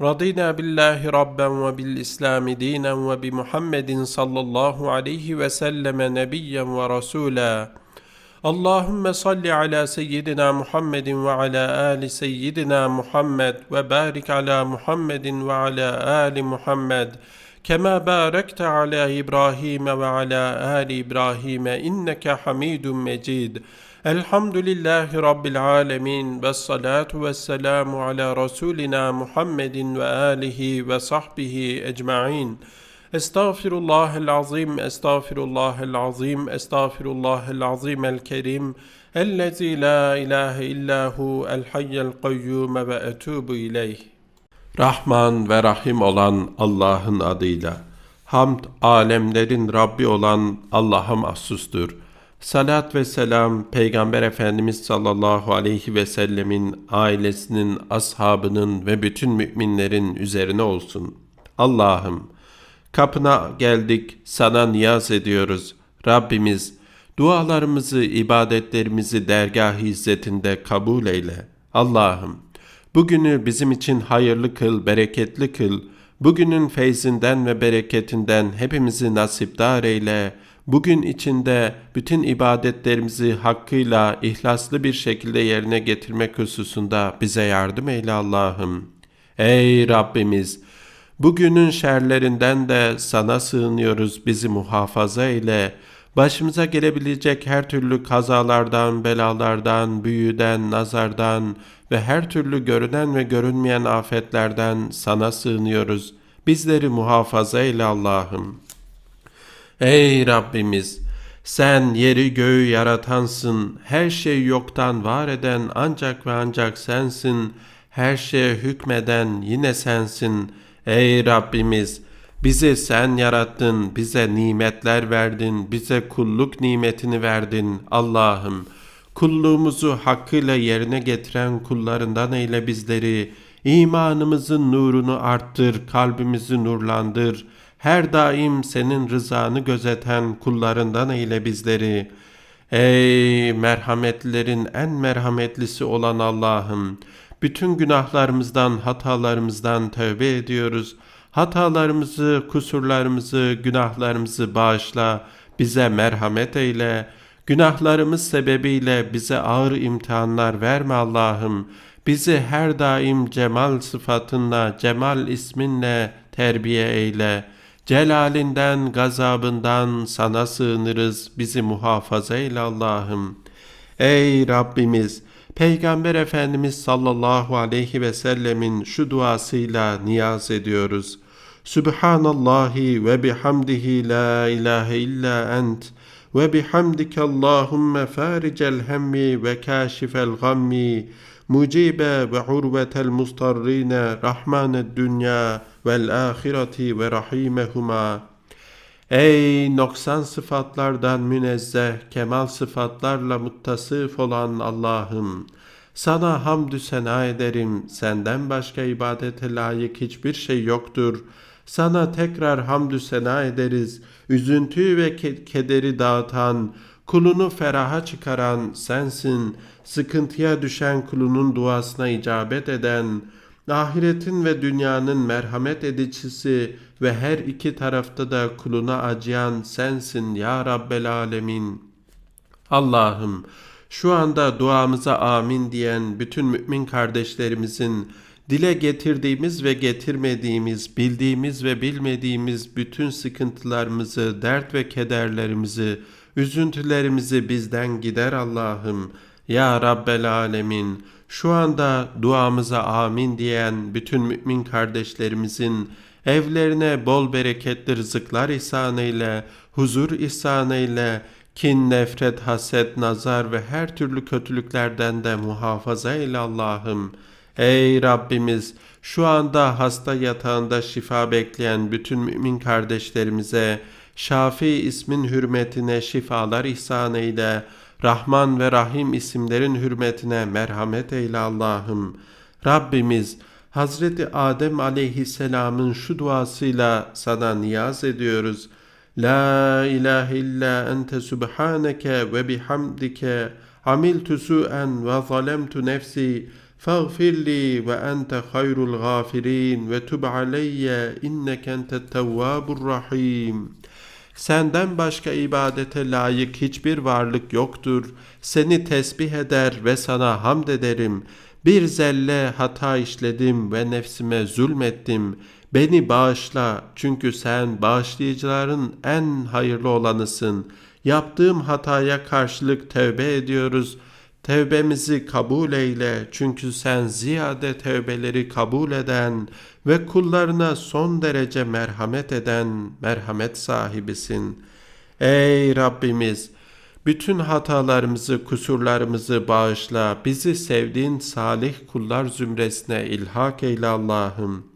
رضينا بالله ربا وبالإسلام دينا وبمحمد صلى الله عليه وسلم نبيا ورسولا. اللهم صل على سيدنا محمد وعلى آل سيدنا محمد وبارك على محمد وعلى آل محمد كما باركت على إبراهيم وعلى آل إبراهيم إنك حميد مجيد. Elhamdülillahi Rabbil alemin ve salatu ve selamu ala Resulina Muhammedin ve alihi ve sahbihi ecma'in. Estağfirullahel azim, estağfirullahel azim, estağfirullahel azim el kerim. Ellezî la ilahe illahu el hayyel kayyume ve etûbu ileyh. Rahman ve Rahim olan Allah'ın adıyla. Hamd alemlerin Rabbi olan Allah'a mahsustur.'' Salat ve selam Peygamber Efendimiz sallallahu aleyhi ve sellemin ailesinin, ashabının ve bütün müminlerin üzerine olsun. Allah'ım kapına geldik sana niyaz ediyoruz. Rabbimiz dualarımızı, ibadetlerimizi dergah izzetinde kabul eyle. Allah'ım Bugünü bizim için hayırlı kıl, bereketli kıl. Bugünün feyzinden ve bereketinden hepimizi nasipdar eyle. Bugün içinde bütün ibadetlerimizi hakkıyla, ihlaslı bir şekilde yerine getirmek hususunda bize yardım eyle Allah'ım. Ey Rabbimiz! Bugünün şerlerinden de sana sığınıyoruz, bizi muhafaza eyle. Başımıza gelebilecek her türlü kazalardan, belalardan, büyüden, nazardan ve her türlü görünen ve görünmeyen afetlerden sana sığınıyoruz. Bizleri muhafaza eyle Allah'ım. Ey Rabbimiz! Sen yeri göğü yaratansın, her şey yoktan var eden ancak ve ancak sensin, her şeye hükmeden yine sensin. Ey Rabbimiz! Bizi sen yarattın, bize nimetler verdin, bize kulluk nimetini verdin Allah'ım. Kulluğumuzu hakkıyla yerine getiren kullarından eyle bizleri. İmanımızın nurunu arttır, kalbimizi nurlandır. Her daim senin rızanı gözeten kullarından eyle bizleri. Ey merhametlilerin en merhametlisi olan Allah'ım! Bütün günahlarımızdan, hatalarımızdan tövbe ediyoruz. Hatalarımızı, kusurlarımızı, günahlarımızı bağışla, bize merhamet eyle. Günahlarımız sebebiyle bize ağır imtihanlar verme Allah'ım. Bizi her daim cemal sıfatınla, cemal isminle terbiye eyle. Celalinden, gazabından sana sığınırız. Bizi muhafaza eyle Allah'ım. Ey Rabbimiz! Peygamber Efendimiz sallallahu aleyhi ve sellemin şu duasıyla niyaz ediyoruz. Subhanallahi ve bihamdihi la ilahe illa ent ve bihamdike Allahümme faricel hemmi ve kâşifel gammi mucibe ve urvetel mustarrine rahmaned dünya vel ahireti ve rahimehuma Ey noksan sıfatlardan münezzeh, kemal sıfatlarla muttasıf olan Allah'ım! Sana hamdü sena ederim, senden başka ibadete layık hiçbir şey yoktur. Sana tekrar hamdü sena ederiz, üzüntüyü ve ke- kederi dağıtan, kulunu feraha çıkaran sensin, sıkıntıya düşen kulunun duasına icabet eden, ahiretin ve dünyanın merhamet edicisi ve her iki tarafta da kuluna acıyan sensin ya Rabbel Alemin. Allah'ım şu anda duamıza amin diyen bütün mümin kardeşlerimizin dile getirdiğimiz ve getirmediğimiz, bildiğimiz ve bilmediğimiz bütün sıkıntılarımızı, dert ve kederlerimizi, üzüntülerimizi bizden gider Allah'ım. Ya Rabbel Alemin, şu anda duamıza amin diyen bütün mümin kardeşlerimizin evlerine bol bereketli rızıklar ihsan eyle, huzur ihsan eyle, kin, nefret, haset, nazar ve her türlü kötülüklerden de muhafaza eyle Allah'ım. Ey Rabbimiz şu anda hasta yatağında şifa bekleyen bütün mümin kardeşlerimize Şafi ismin hürmetine şifalar ihsan eyle. Rahman ve Rahim isimlerin hürmetine merhamet eyle Allah'ım. Rabbimiz Hazreti Adem aleyhisselamın şu duasıyla sana niyaz ediyoruz. La ilahe illa ente subhaneke ve bihamdike amiltu su'en ve zalemtu nefsi ve ente hayrul gafirin ve tub aleyye inneke entet tevvabur rahim. Senden başka ibadete layık hiçbir varlık yoktur. Seni tesbih eder ve sana hamd ederim. Bir zelle hata işledim ve nefsime zulmettim. Beni bağışla çünkü sen bağışlayıcıların en hayırlı olanısın. Yaptığım hataya karşılık tevbe ediyoruz. Tevbemizi kabul eyle çünkü sen ziyade tevbeleri kabul eden ve kullarına son derece merhamet eden merhamet sahibisin. Ey Rabbimiz! Bütün hatalarımızı, kusurlarımızı bağışla. Bizi sevdiğin salih kullar zümresine ilhak eyle Allah'ım.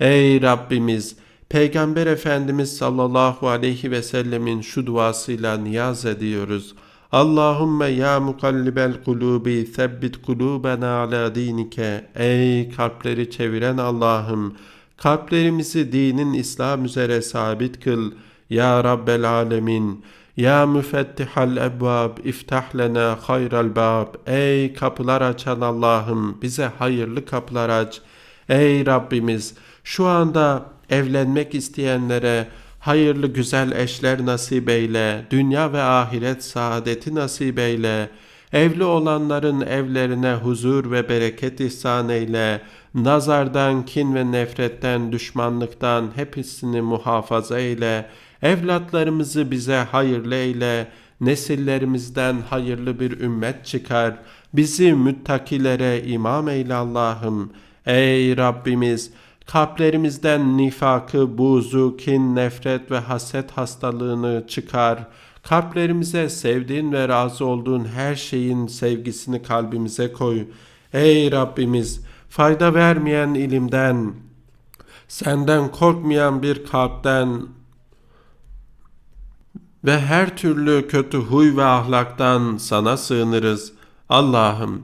Ey Rabbimiz! Peygamber Efendimiz sallallahu aleyhi ve sellemin şu duasıyla niyaz ediyoruz. Allahümme ya mukallibel kulubi sebbit kulubena ala dinike. Ey kalpleri çeviren Allah'ım! Kalplerimizi dinin İslam üzere sabit kıl. Ya Rabbel alemin! Ya müfettihal ebvab iftah lena hayral bab. Ey kapılar açan Allah'ım bize hayırlı kapılar aç. Ey Rabbimiz şu anda evlenmek isteyenlere hayırlı güzel eşler nasip eyle. Dünya ve ahiret saadeti nasip eyle. Evli olanların evlerine huzur ve bereket ihsan eyle. Nazardan, kin ve nefretten, düşmanlıktan hepsini muhafaza eyle. Evlatlarımızı bize hayırlı eyle. Nesillerimizden hayırlı bir ümmet çıkar. Bizi müttakilere imam eyle Allah'ım. Ey Rabbimiz! Kalplerimizden nifakı, buzu, kin, nefret ve haset hastalığını çıkar. Kalplerimize sevdiğin ve razı olduğun her şeyin sevgisini kalbimize koy. Ey Rabbimiz! Fayda vermeyen ilimden, senden korkmayan bir kalpten ve her türlü kötü huy ve ahlaktan sana sığınırız. Allah'ım,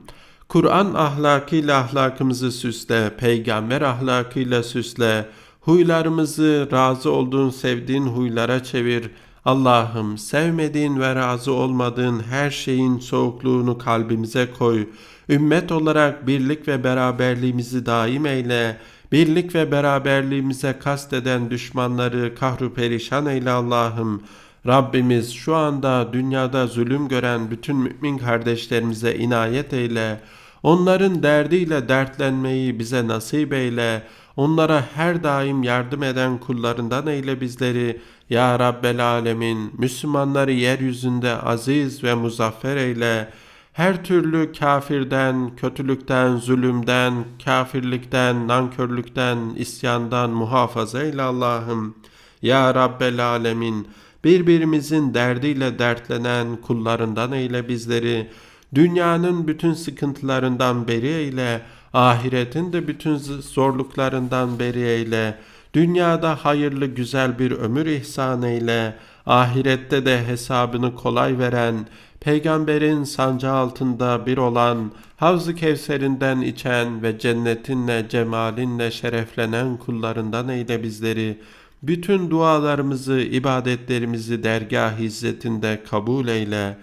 Kur'an ahlakıyla ahlakımızı süsle, peygamber ahlakıyla süsle, huylarımızı razı olduğun, sevdiğin huylara çevir. Allah'ım sevmediğin ve razı olmadığın her şeyin soğukluğunu kalbimize koy. Ümmet olarak birlik ve beraberliğimizi daim eyle. Birlik ve beraberliğimize kasteden düşmanları kahru perişan eyle Allah'ım. Rabbimiz şu anda dünyada zulüm gören bütün mümin kardeşlerimize inayet eyle. Onların derdiyle dertlenmeyi bize nasip eyle. Onlara her daim yardım eden kullarından eyle bizleri. Ya Rabbel Alemin, Müslümanları yeryüzünde aziz ve muzaffer eyle. Her türlü kafirden, kötülükten, zulümden, kafirlikten, nankörlükten, isyandan muhafaza eyle Allah'ım. Ya Rabbel Alemin, birbirimizin derdiyle dertlenen kullarından eyle bizleri. Dünyanın bütün sıkıntılarından beri eyle, ahiretin de bütün zorluklarından beri eyle. Dünyada hayırlı güzel bir ömür ihsan eyle, ahirette de hesabını kolay veren, peygamberin sancı altında bir olan, Havz-ı Kevser'inden içen ve cennetinle, cemalinle şereflenen kullarından eyle bizleri. Bütün dualarımızı, ibadetlerimizi dergah hizmetinde kabul eyle.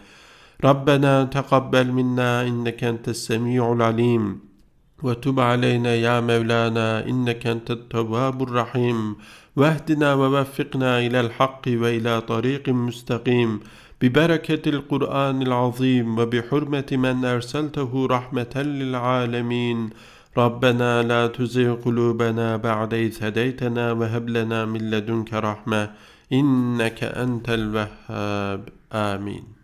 Rabbena teqabbel minna inneke entes semi'ul alim. Ve tub aleyna ya Mevlana inneke entet tevvabur rahim. Vehdina ve veffikna ilel hakki ve ila tariqin müstakim. ببركة القرآن العظيم وبحرمة من أرسلته رحمة للعالمين Rabbena la tuzigh kulubena ba'de iz hedeytena ve heb lena min ledunke rahme inneke entel vehhab. Amin.